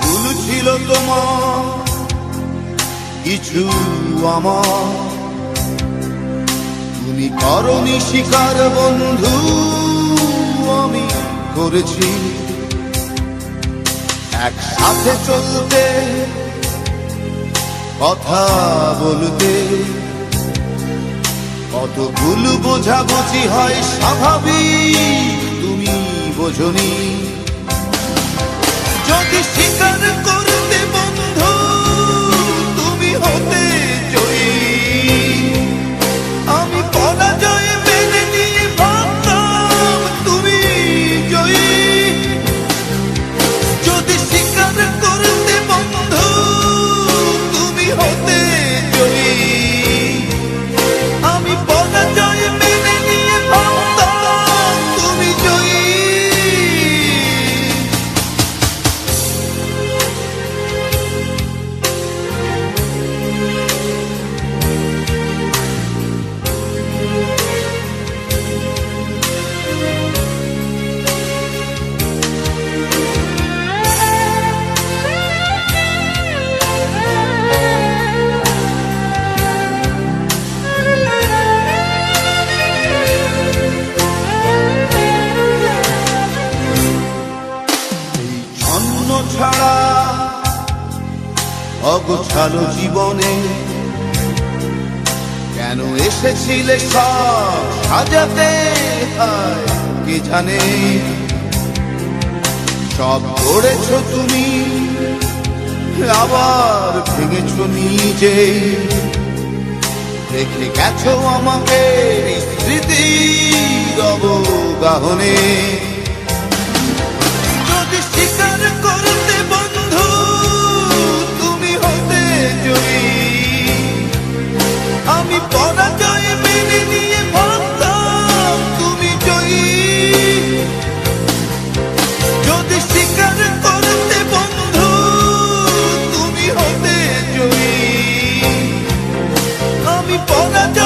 ভুল ছিল তোমার, কিছু আমার। তুমি করনি শিকার বন্ধু আমি করেছি। একসাথে চলতে, কথা বলতে, কত ভুল বোঝাবুঝি হয় স্বাভাবিক, তুমি বোঝনি। 心酸的故。অগোছালো জীবনে। কেন এসেছিলে সব সাজাতে কে জানে? সব করেছ তুমি, আবার ভেঙেছ নিজে। রেখে গেছো আমাকে স্মৃতির অবগাহনে। 忘了